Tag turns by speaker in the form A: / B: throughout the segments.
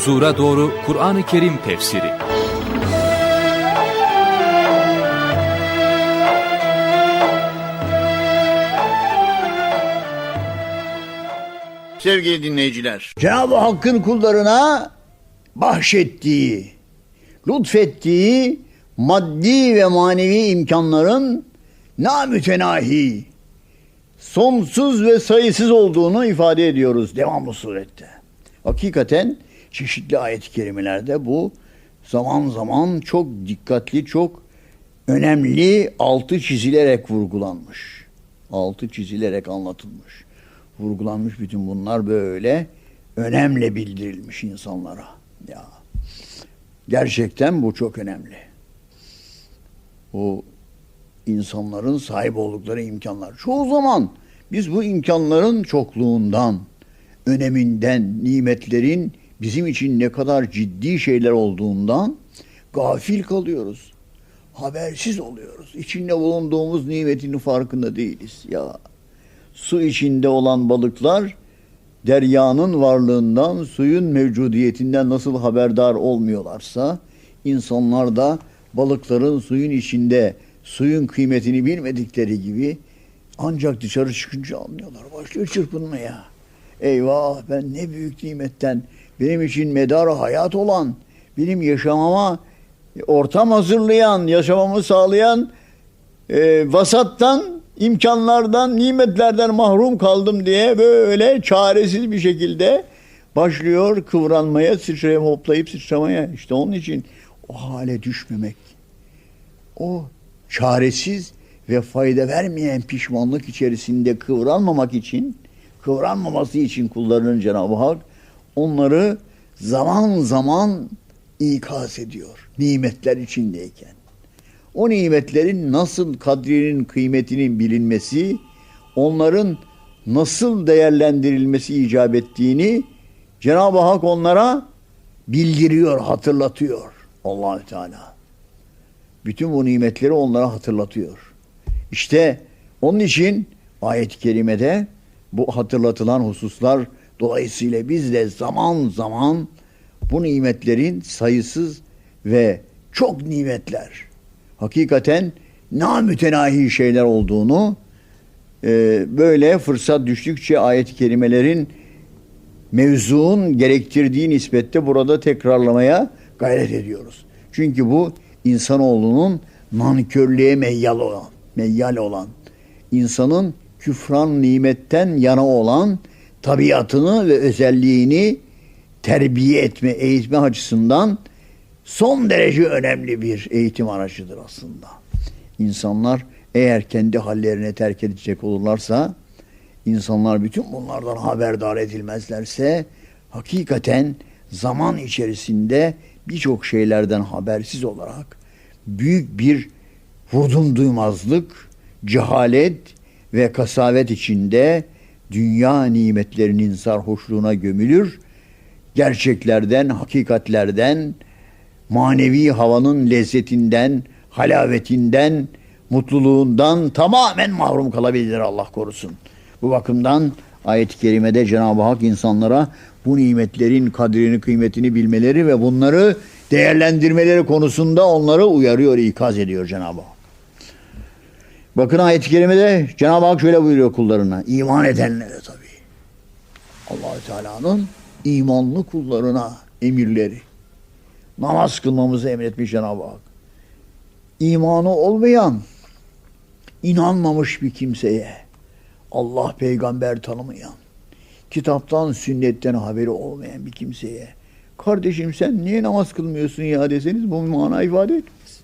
A: Huzura Doğru Kur'an-ı Kerim Tefsiri
B: Sevgili dinleyiciler,
C: Cenab-ı Hakk'ın kullarına bahşettiği, lütfettiği maddi ve manevi imkanların namütenahi, sonsuz ve sayısız olduğunu ifade ediyoruz devamlı surette. Hakikaten çeşitli ayet-i kerimelerde bu zaman zaman çok dikkatli, çok önemli altı çizilerek vurgulanmış. Altı çizilerek anlatılmış. Vurgulanmış bütün bunlar böyle önemli bildirilmiş insanlara. Ya gerçekten bu çok önemli. Bu insanların sahip oldukları imkanlar. Çoğu zaman biz bu imkanların çokluğundan, öneminden, nimetlerin bizim için ne kadar ciddi şeyler olduğundan gafil kalıyoruz. Habersiz oluyoruz. İçinde bulunduğumuz nimetin farkında değiliz. Ya su içinde olan balıklar deryanın varlığından, suyun mevcudiyetinden nasıl haberdar olmuyorlarsa insanlar da balıkların suyun içinde suyun kıymetini bilmedikleri gibi ancak dışarı çıkınca anlıyorlar. Başlıyor çırpınmaya. Eyvah ben ne büyük nimetten benim için medar hayat olan, benim yaşamama ortam hazırlayan, yaşamamı sağlayan e, vasattan, imkanlardan, nimetlerden mahrum kaldım diye böyle çaresiz bir şekilde başlıyor kıvranmaya, sıçrayıp hoplayıp sıçramaya. İşte onun için o hale düşmemek, o çaresiz ve fayda vermeyen pişmanlık içerisinde kıvranmamak için, kıvranmaması için kullarının Cenab-ı Hak onları zaman zaman ikaz ediyor nimetler içindeyken. O nimetlerin nasıl kadrinin kıymetinin bilinmesi, onların nasıl değerlendirilmesi icap ettiğini Cenab-ı Hak onlara bildiriyor, hatırlatıyor Allahü Teala. Bütün bu nimetleri onlara hatırlatıyor. İşte onun için ayet-i kerimede bu hatırlatılan hususlar dolayısıyla biz de zaman zaman bu nimetlerin sayısız ve çok nimetler hakikaten namütenahi şeyler olduğunu e, böyle fırsat düştükçe ayet-i kerimelerin mevzuun gerektirdiği nispette burada tekrarlamaya gayret ediyoruz. Çünkü bu insanoğlunun nankörlüğe meyyal olan, meyyal olan, insanın küfran nimetten yana olan tabiatını ve özelliğini terbiye etme, eğitme açısından son derece önemli bir eğitim aracıdır aslında. İnsanlar eğer kendi hallerine terk edecek olurlarsa, insanlar bütün bunlardan haberdar edilmezlerse, hakikaten zaman içerisinde birçok şeylerden habersiz olarak büyük bir vurdum duymazlık, cehalet ve kasavet içinde dünya nimetlerinin sarhoşluğuna gömülür, gerçeklerden, hakikatlerden, manevi havanın lezzetinden, halavetinden, mutluluğundan tamamen mahrum kalabilir Allah korusun. Bu bakımdan ayet-i kerimede Cenab-ı Hak insanlara bu nimetlerin kadrini, kıymetini bilmeleri ve bunları değerlendirmeleri konusunda onları uyarıyor, ikaz ediyor Cenab-ı Hak. Bakın ayet-i kerimede Cenab-ı Hak şöyle buyuruyor kullarına. iman edenlere tabii. Allahü Teala'nın imanlı kullarına emirleri. Namaz kılmamızı emretmiş Cenab-ı Hak. İmanı olmayan, inanmamış bir kimseye, Allah peygamber tanımayan, kitaptan, sünnetten haberi olmayan bir kimseye, kardeşim sen niye namaz kılmıyorsun ya deseniz bu mana ifade etmez.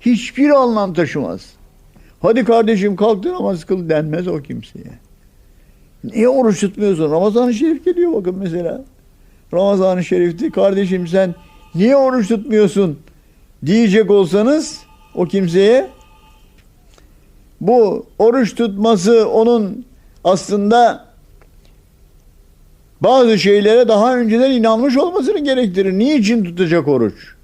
C: Hiçbir anlam taşımaz. Hadi kardeşim kalk namaz kıl denmez o kimseye. Niye oruç tutmuyorsun? Ramazan-ı Şerif geliyor bakın mesela. Ramazan-ı Şerif'te kardeşim sen niye oruç tutmuyorsun diyecek olsanız o kimseye bu oruç tutması onun aslında bazı şeylere daha önceden inanmış olmasını gerektirir. Niçin tutacak oruç?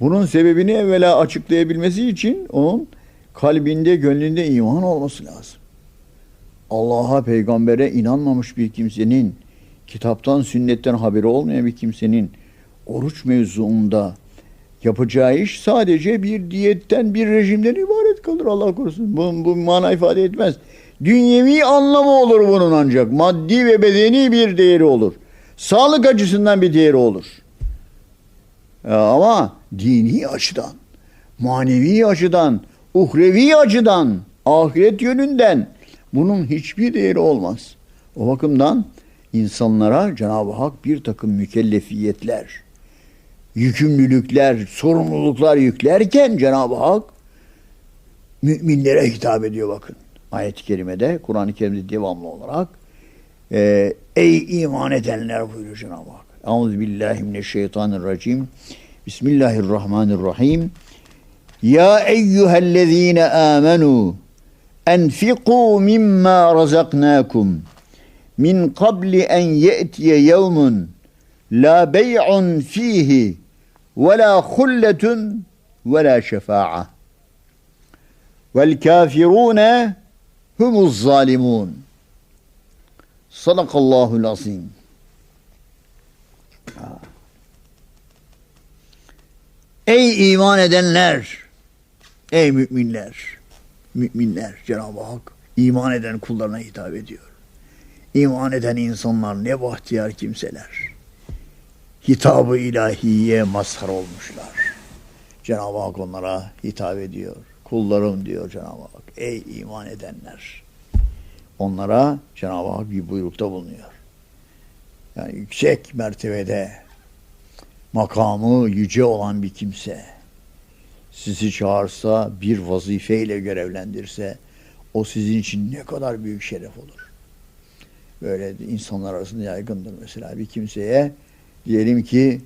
C: Bunun sebebini evvela açıklayabilmesi için onun kalbinde, gönlünde iman olması lazım. Allah'a, peygambere inanmamış bir kimsenin kitaptan, sünnetten haberi olmayan bir kimsenin oruç mevzuunda yapacağı iş sadece bir diyetten, bir rejimden ibaret kalır Allah korusun. Bu, bu mana ifade etmez. Dünyevi anlamı olur bunun ancak. Maddi ve bedeni bir değeri olur. Sağlık açısından bir değeri olur. Ee, Ama dini açıdan, manevi açıdan, uhrevi açıdan, ahiret yönünden bunun hiçbir değeri olmaz. O bakımdan insanlara Cenab-ı Hak bir takım mükellefiyetler, yükümlülükler, sorumluluklar yüklerken Cenab-ı Hak müminlere hitap ediyor bakın. Ayet-i kerimede, Kur'an-ı Kerim'de devamlı olarak e, ey iman edenler buyuruyor Cenab-ı Hak. Euzubillahimineşşeytanirracim. Bismillahirrahmanirrahim. Ya eyyühellezine amenu enfiqu mimma razaknakum min qabli en ye'tiye yevmun la bey'un fihi ve la hulletun ve la şefa'a vel kafirune humuz zalimun Sadakallahul azim. Ey iman edenler, ey müminler, müminler Cenab-ı Hak iman eden kullarına hitap ediyor. İman eden insanlar ne bahtiyar kimseler. Hitabı ilahiye mazhar olmuşlar. Cenab-ı Hak onlara hitap ediyor. Kullarım diyor Cenab-ı Hak. Ey iman edenler. Onlara Cenab-ı Hak bir buyrukta bulunuyor. Yani yüksek mertebede makamı yüce olan bir kimse sizi çağırsa bir vazifeyle görevlendirse o sizin için ne kadar büyük şeref olur. Böyle insanlar arasında yaygındır mesela bir kimseye diyelim ki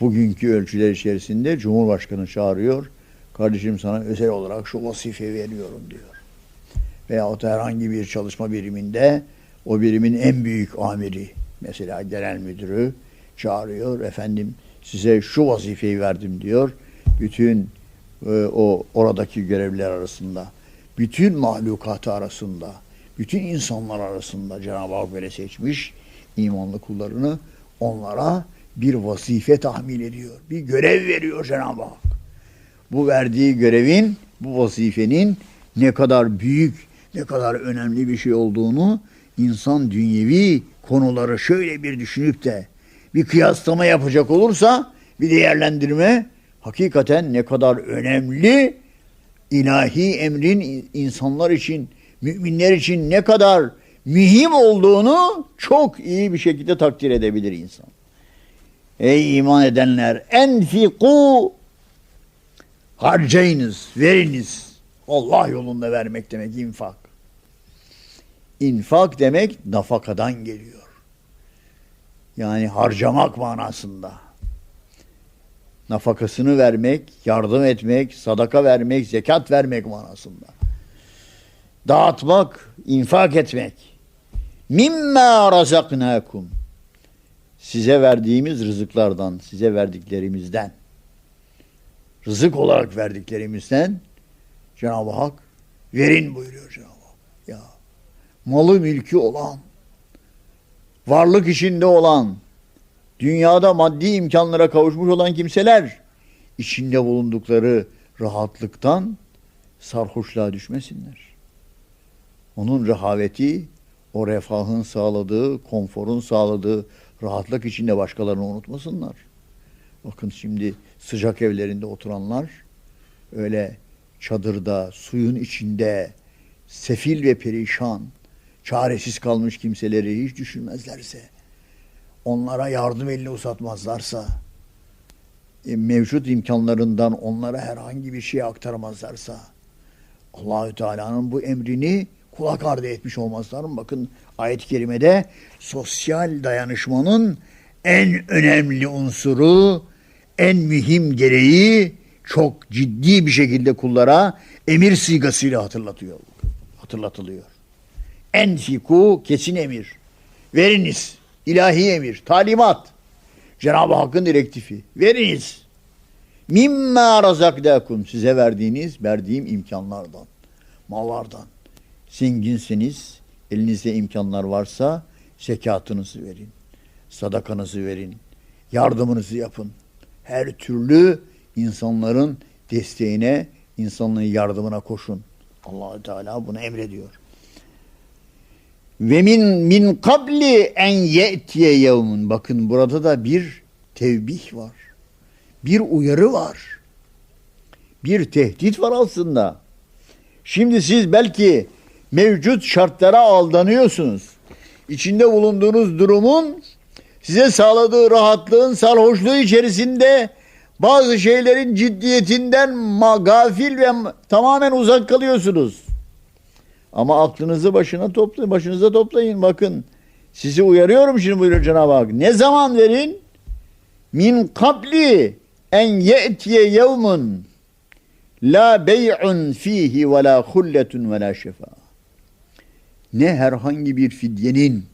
C: bugünkü ölçüler içerisinde Cumhurbaşkanı çağırıyor. Kardeşim sana özel olarak şu vazife veriyorum diyor. Veyahut herhangi bir çalışma biriminde o birimin en büyük amiri mesela genel müdürü çağırıyor. Efendim size şu vazifeyi verdim diyor. Bütün e, o oradaki görevliler arasında, bütün mahlukatı arasında, bütün insanlar arasında Cenab-ı Hak böyle seçmiş imanlı kullarını onlara bir vazife tahmin ediyor. Bir görev veriyor Cenab-ı Hak. Bu verdiği görevin, bu vazifenin ne kadar büyük, ne kadar önemli bir şey olduğunu insan dünyevi konuları şöyle bir düşünüp de bir kıyaslama yapacak olursa bir değerlendirme hakikaten ne kadar önemli ilahi emrin insanlar için, müminler için ne kadar mühim olduğunu çok iyi bir şekilde takdir edebilir insan. Ey iman edenler enfiku harcayınız, veriniz. Allah yolunda vermek demek infak. İnfak demek nafakadan geliyor. Yani harcamak manasında. Nafakasını vermek, yardım etmek, sadaka vermek, zekat vermek manasında. Dağıtmak, infak etmek. Mimma razaknakum. Size verdiğimiz rızıklardan, size verdiklerimizden. Rızık olarak verdiklerimizden Cenab-ı Hak verin buyuruyor Cenab-ı Hak. Ya malı mülkü olan, varlık içinde olan, dünyada maddi imkanlara kavuşmuş olan kimseler içinde bulundukları rahatlıktan sarhoşluğa düşmesinler. Onun rehaveti, o refahın sağladığı, konforun sağladığı rahatlık içinde başkalarını unutmasınlar. Bakın şimdi sıcak evlerinde oturanlar öyle çadırda, suyun içinde sefil ve perişan, çaresiz kalmış kimseleri hiç düşünmezlerse, onlara yardım elini uzatmazlarsa, e, mevcut imkanlarından onlara herhangi bir şey aktarmazlarsa, Allahü Teala'nın bu emrini kulak ardı etmiş olmazlar mı? Bakın ayet-i kerimede sosyal dayanışmanın en önemli unsuru, en mühim gereği çok ciddi bir şekilde kullara emir sigasıyla hatırlatıyor. Hatırlatılıyor. Enfiku kesin emir. Veriniz. İlahi emir. Talimat. Cenab-ı Hakk'ın direktifi. Veriniz. Mimma razakdakum size verdiğiniz, verdiğim imkanlardan, mallardan. Zenginsiniz, elinizde imkanlar varsa zekatınızı verin. Sadakanızı verin. Yardımınızı yapın. Her türlü insanların desteğine, insanların yardımına koşun. allah Teala bunu emrediyor. Ve min min kabli en ye'tiye yevmun. Bakın burada da bir tevbih var. Bir uyarı var. Bir tehdit var aslında. Şimdi siz belki mevcut şartlara aldanıyorsunuz. İçinde bulunduğunuz durumun size sağladığı rahatlığın sarhoşluğu içerisinde bazı şeylerin ciddiyetinden gafil ve tamamen uzak kalıyorsunuz. Ama aklınızı başına toplayın, başınıza toplayın. Bakın sizi uyarıyorum şimdi buyuruyor Cenab-ı Hak. Ne zaman verin? Min kabli en ye'tiye yevmun la bey'un fihi ve la hulletun ve la şefa. Ne herhangi bir fidyenin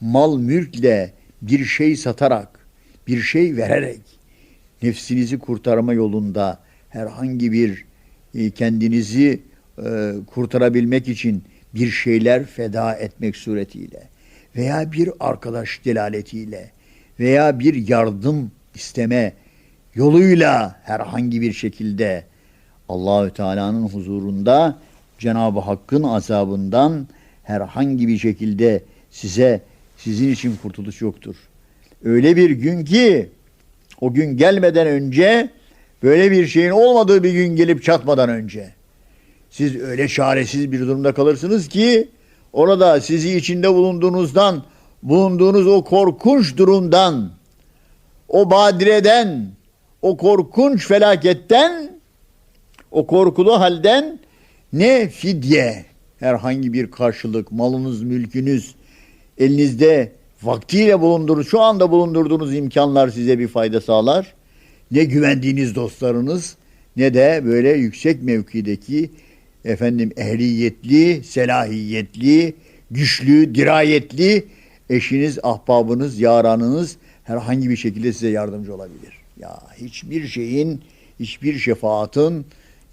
C: mal mülkle bir şey satarak, bir şey vererek nefsinizi kurtarma yolunda herhangi bir e, kendinizi e, kurtarabilmek için bir şeyler feda etmek suretiyle veya bir arkadaş delaletiyle veya bir yardım isteme yoluyla herhangi bir şekilde Allahü Teala'nın huzurunda Cenab-ı Hakk'ın azabından herhangi bir şekilde size sizin için kurtuluş yoktur. Öyle bir gün ki o gün gelmeden önce böyle bir şeyin olmadığı bir gün gelip çatmadan önce siz öyle çaresiz bir durumda kalırsınız ki orada sizi içinde bulunduğunuzdan bulunduğunuz o korkunç durumdan o badireden o korkunç felaketten o korkulu halden ne fidye herhangi bir karşılık malınız mülkünüz elinizde vaktiyle bulundurduğunuz şu anda bulundurduğunuz imkanlar size bir fayda sağlar. Ne güvendiğiniz dostlarınız ne de böyle yüksek mevkideki efendim ehliyetli, selahiyetli, güçlü, dirayetli eşiniz, ahbabınız, yaranınız herhangi bir şekilde size yardımcı olabilir. Ya hiçbir şeyin, hiçbir şefaatın,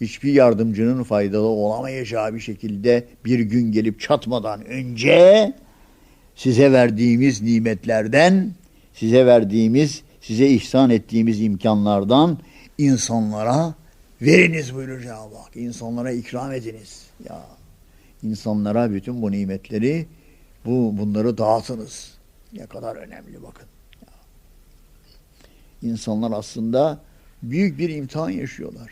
C: hiçbir yardımcının faydalı olamayacağı bir şekilde bir gün gelip çatmadan önce size verdiğimiz nimetlerden, size verdiğimiz, size ihsan ettiğimiz imkanlardan insanlara Veriniz buyurur Cenab-ı Hak. İnsanlara ikram ediniz. Ya insanlara bütün bu nimetleri bu bunları dağıtınız. Ne kadar önemli bakın. Ya. İnsanlar aslında büyük bir imtihan yaşıyorlar.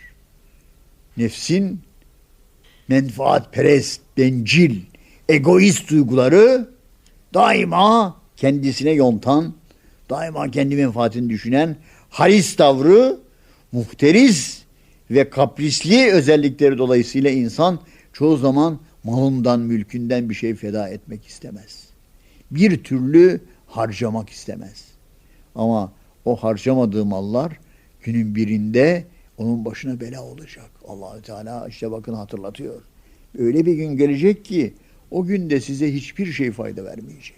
C: Nefsin menfaatperest, bencil, egoist duyguları daima kendisine yontan, daima kendi menfaatini düşünen haris tavrı, muhteriz ve kaprisli özellikleri dolayısıyla insan çoğu zaman malından, mülkünden bir şey feda etmek istemez. Bir türlü harcamak istemez. Ama o harcamadığı mallar günün birinde onun başına bela olacak. Allahü Teala işte bakın hatırlatıyor. Öyle bir gün gelecek ki o günde size hiçbir şey fayda vermeyecek.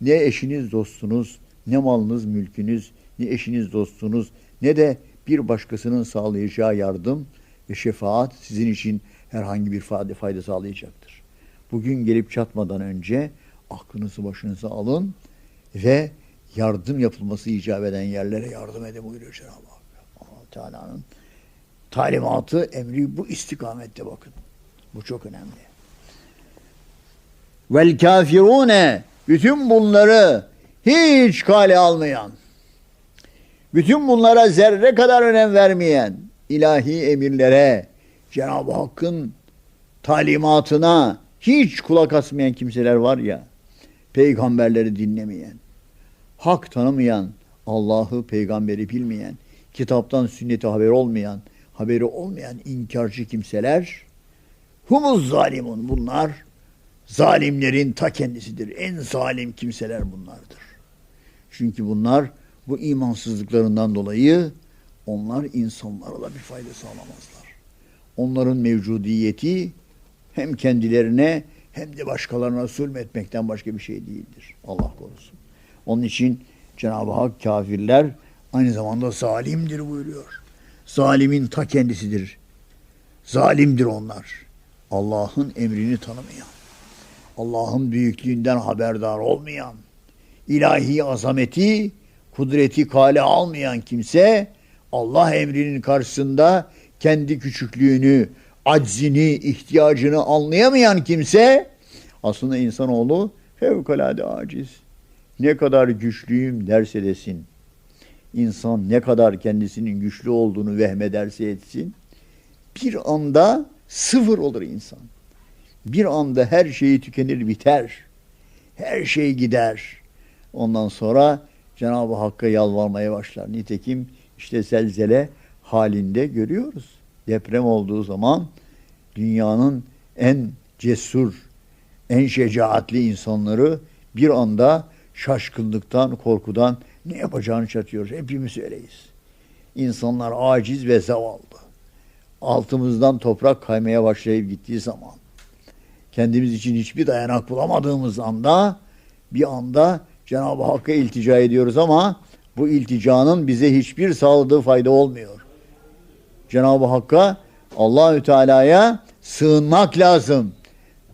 C: Ne eşiniz, dostunuz, ne malınız, mülkünüz, ne eşiniz, dostunuz, ne de bir başkasının sağlayacağı yardım ve şefaat sizin için herhangi bir fayda sağlayacaktır. Bugün gelip çatmadan önce aklınızı başınıza alın ve yardım yapılması icap eden yerlere yardım edin buyuruyor Cenab-ı Hak. allah Teala'nın talimatı, emri bu istikamette bakın. Bu çok önemli. Vel kafirune bütün bunları hiç kale almayan bütün bunlara zerre kadar önem vermeyen ilahi emirlere, Cenab-ı Hakk'ın talimatına hiç kulak asmayan kimseler var ya, peygamberleri dinlemeyen, hak tanımayan, Allah'ı, peygamberi bilmeyen, kitaptan sünneti haber olmayan, haberi olmayan inkarcı kimseler, humuz zalimun bunlar, zalimlerin ta kendisidir. En zalim kimseler bunlardır. Çünkü bunlar, bu imansızlıklarından dolayı onlar insanlara da bir fayda sağlamazlar. Onların mevcudiyeti hem kendilerine hem de başkalarına zulmetmekten başka bir şey değildir. Allah korusun. Onun için Cenab-ı Hak kafirler aynı zamanda zalimdir buyuruyor. Zalimin ta kendisidir. Zalimdir onlar. Allah'ın emrini tanımayan, Allah'ın büyüklüğünden haberdar olmayan, ilahi azameti, kudreti kale almayan kimse Allah emrinin karşısında kendi küçüklüğünü, aczini, ihtiyacını anlayamayan kimse aslında insanoğlu fevkalade aciz. Ne kadar güçlüyüm derse desin. İnsan ne kadar kendisinin güçlü olduğunu vehmederse etsin. Bir anda sıfır olur insan. Bir anda her şeyi tükenir biter. Her şey gider. Ondan sonra Cenab-ı Hakk'a yalvarmaya başlar. Nitekim işte zelzele halinde görüyoruz. Deprem olduğu zaman dünyanın en cesur, en şecaatli insanları bir anda şaşkınlıktan, korkudan ne yapacağını şaşırıyoruz. Hepimiz öyleyiz. İnsanlar aciz ve zavallı. Altımızdan toprak kaymaya başlayıp gittiği zaman kendimiz için hiçbir dayanak bulamadığımız anda bir anda Cenab-ı Hakk'a iltica ediyoruz ama bu ilticanın bize hiçbir sağladığı fayda olmuyor. Cenab-ı Hakk'a Allahü Teala'ya sığınmak lazım.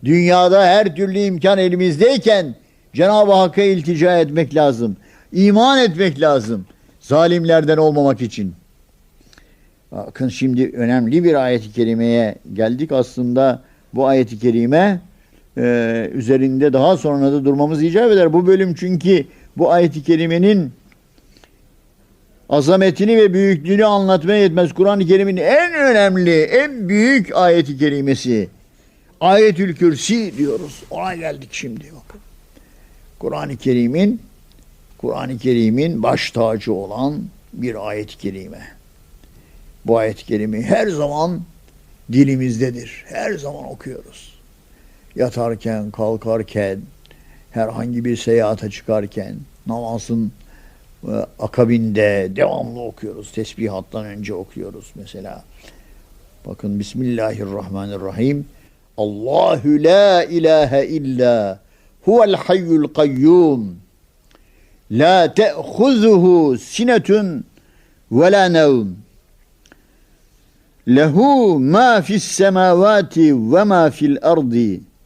C: Dünyada her türlü imkan elimizdeyken Cenab-ı Hakk'a iltica etmek lazım. İman etmek lazım. Zalimlerden olmamak için. Bakın şimdi önemli bir ayet-i kerimeye geldik. Aslında bu ayet-i kerime e, üzerinde daha sonra da durmamız icap eder. Bu bölüm çünkü bu ayet-i kerimenin azametini ve büyüklüğünü anlatmaya yetmez. Kur'an-ı Kerim'in en önemli, en büyük ayet-i kerimesi. Ayetül Kürsi diyoruz. Ona geldik şimdi bakın. Kur'an-ı Kerim'in Kur'an-ı Kerim'in baş tacı olan bir ayet-i kerime. Bu ayet-i kerime her zaman dilimizdedir. Her zaman okuyoruz. Yatarken, kalkarken, herhangi bir seyahate çıkarken, namazın e, akabinde devamlı okuyoruz. Tesbihattan önce okuyoruz mesela. Bakın Bismillahirrahmanirrahim. Allahu la ilahe illa huvel hayyul kayyum. La te'khuzuhu sinetun ve la nevm. Lehu ma fis semavati ve ma fil ardi.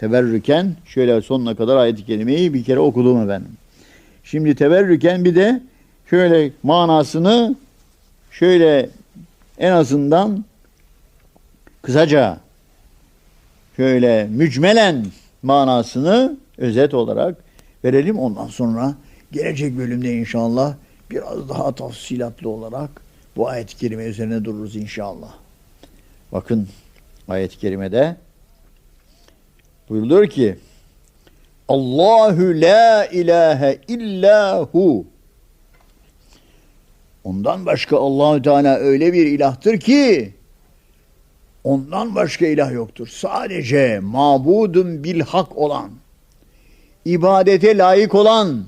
C: Teberrüken şöyle sonuna kadar ayet-i kerimeyi bir kere okudum efendim. Şimdi teberrüken bir de şöyle manasını şöyle en azından kısaca şöyle mücmelen manasını özet olarak verelim. Ondan sonra gelecek bölümde inşallah biraz daha tafsilatlı olarak bu ayet-i kerime üzerine dururuz inşallah. Bakın ayet-i kerimede buyuruluyor ki Allahu la ilahe illa hu Ondan başka Allahü Teala öyle bir ilahtır ki ondan başka ilah yoktur. Sadece mabudun bil hak olan, ibadete layık olan,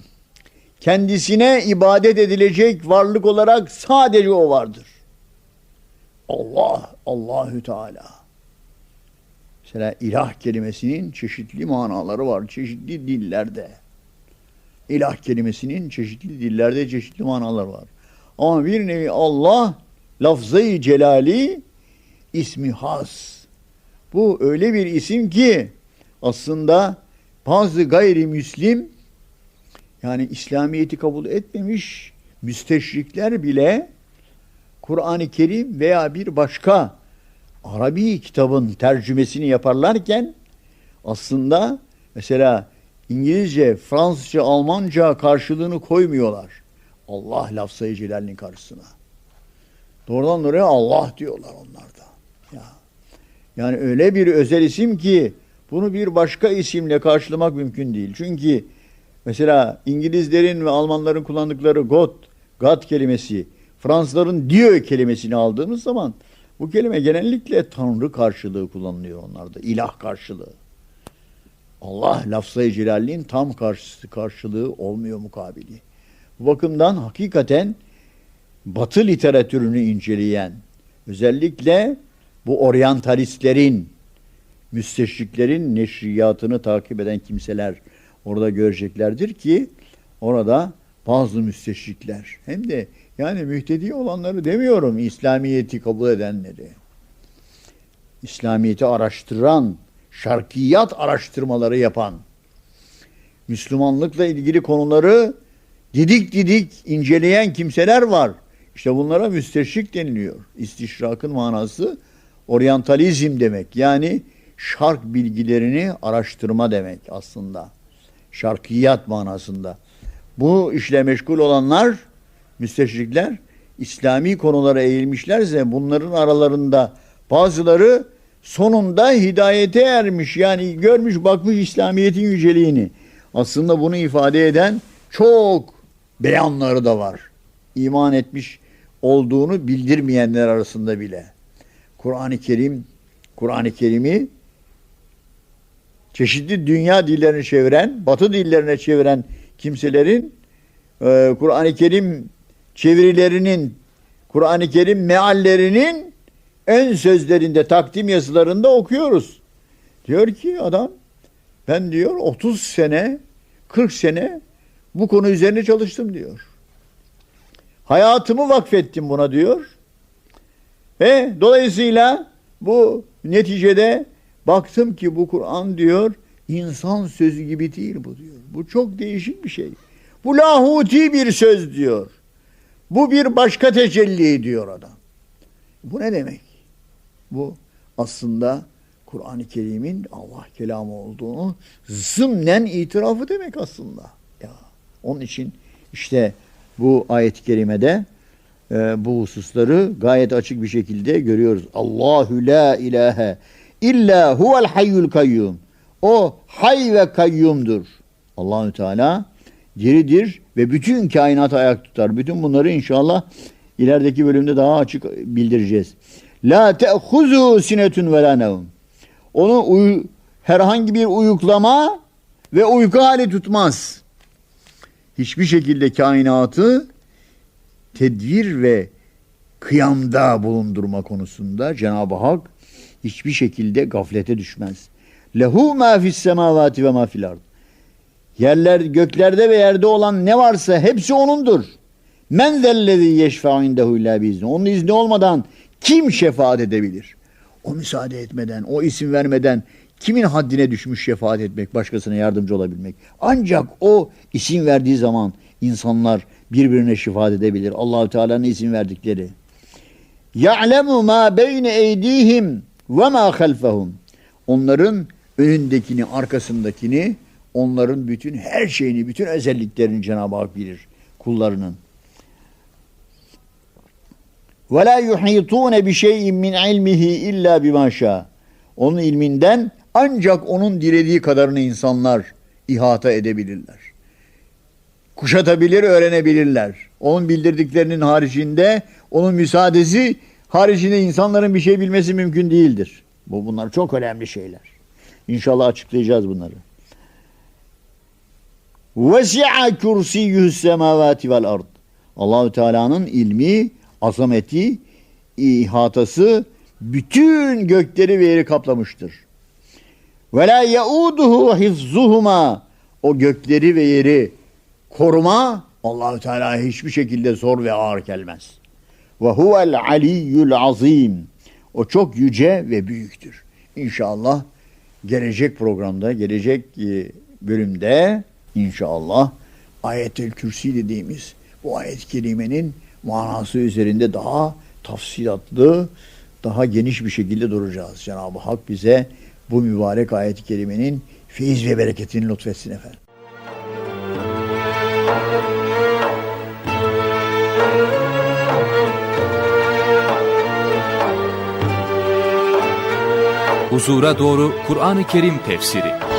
C: kendisine ibadet edilecek varlık olarak sadece o vardır. Allah, Allahü Teala. Mesela ilah kelimesinin çeşitli manaları var, çeşitli dillerde. İlah kelimesinin çeşitli dillerde çeşitli manaları var. Ama bir nevi Allah lafzayı celali ismi has. Bu öyle bir isim ki aslında bazı gayrimüslim yani İslamiyet'i kabul etmemiş müsteşrikler bile Kur'an-ı Kerim veya bir başka Arabi kitabın tercümesini yaparlarken aslında mesela İngilizce, Fransızca, Almanca karşılığını koymuyorlar. Allah lafzayı celalinin karşısına. Doğrudan oraya Allah diyorlar onlar da. Ya. Yani öyle bir özel isim ki bunu bir başka isimle karşılamak mümkün değil. Çünkü mesela İngilizlerin ve Almanların kullandıkları God, God kelimesi, Fransızların Dieu kelimesini aldığımız zaman bu kelime genellikle Tanrı karşılığı kullanılıyor onlarda. ilah karşılığı. Allah lafzayı celalliğin tam karşısı karşılığı olmuyor mukabili. Bu bakımdan hakikaten Batı literatürünü inceleyen, özellikle bu oryantalistlerin, müsteşriklerin neşriyatını takip eden kimseler orada göreceklerdir ki orada bazı müsteşrikler hem de yani mühtedi olanları demiyorum İslamiyet'i kabul edenleri. İslamiyet'i araştıran, şarkiyat araştırmaları yapan, Müslümanlıkla ilgili konuları didik didik inceleyen kimseler var. İşte bunlara müsteşrik deniliyor. İstişrakın manası oryantalizm demek. Yani şark bilgilerini araştırma demek aslında. Şarkiyat manasında. Bu işle meşgul olanlar, müsteşrikler, İslami konulara eğilmişlerse bunların aralarında bazıları sonunda hidayete ermiş. Yani görmüş bakmış İslamiyet'in yüceliğini. Aslında bunu ifade eden çok beyanları da var. İman etmiş olduğunu bildirmeyenler arasında bile. Kur'an-ı Kerim, Kur'an-ı Kerim'i çeşitli dünya dillerine çeviren, batı dillerine çeviren kimselerin e, Kur'an-ı Kerim çevirilerinin, Kur'an-ı Kerim meallerinin ön sözlerinde, takdim yazılarında okuyoruz. Diyor ki adam, ben diyor 30 sene, 40 sene bu konu üzerine çalıştım diyor. Hayatımı vakfettim buna diyor. Ve dolayısıyla bu neticede baktım ki bu Kur'an diyor insan sözü gibi değil bu diyor. Bu çok değişik bir şey. Bu lahuti bir söz diyor. Bu bir başka tecelli diyor adam. Bu ne demek? Bu aslında Kur'an-ı Kerim'in Allah kelamı olduğunu zımnen itirafı demek aslında. Ya onun için işte bu ayet-i kerimede e, bu hususları gayet açık bir şekilde görüyoruz. Allahu la ilahe illa huvel hayyul kayyum. O hay ve kayyumdur. Allahü Teala diridir ve bütün kainatı ayak tutar. Bütün bunları inşallah ilerideki bölümde daha açık bildireceğiz. La te'huzu sinetun ve la nevm. Onu uyu, herhangi bir uyuklama ve uyku hali tutmaz. Hiçbir şekilde kainatı tedbir ve kıyamda bulundurma konusunda Cenab-ı Hak hiçbir şekilde gaflete düşmez. Lehu ma fis semavati ve ma fil ard. Yerler göklerde ve yerde olan ne varsa hepsi onundur. Men zellezi yeşfa'u indehu illa biizni. Onun izni olmadan kim şefaat edebilir? O müsaade etmeden, o isim vermeden kimin haddine düşmüş şefaat etmek, başkasına yardımcı olabilmek. Ancak o isim verdiği zaman insanlar birbirine şefaat edebilir. Allahü Teala'nın isim verdikleri. Ya'lemu ma beyne eydihim ve ma halfahum. Onların önündekini, arkasındakini, onların bütün her şeyini, bütün özelliklerini Cenab-ı Hak bilir kullarının. Ve la yuhitune bi şey'in min ilmihi illa bima şa. Onun ilminden ancak onun dilediği kadarını insanlar ihata edebilirler. Kuşatabilir, öğrenebilirler. Onun bildirdiklerinin haricinde, onun müsaadesi haricinde insanların bir şey bilmesi mümkün değildir. Bu bunlar çok önemli şeyler. İnşallah açıklayacağız bunları. Vesi'a kursiyyuhus semavati vel ard. Allahü Teala'nın ilmi, azameti, ihatası bütün gökleri ve yeri kaplamıştır. Ve la yauduhu hifzuhuma. O gökleri ve yeri koruma Allahü Teala hiçbir şekilde zor ve ağır gelmez. Ve huvel aliyyul azim. O çok yüce ve büyüktür. İnşallah gelecek programda, gelecek e, bölümde inşallah ayetül kürsi dediğimiz bu ayet-i kerimenin manası üzerinde daha tafsilatlı, daha geniş bir şekilde duracağız. Cenab-ı Hak bize bu mübarek ayet-i kerimenin feyiz ve bereketini lütfetsin efendim.
A: Huzura doğru Kur'an-ı Kerim tefsiri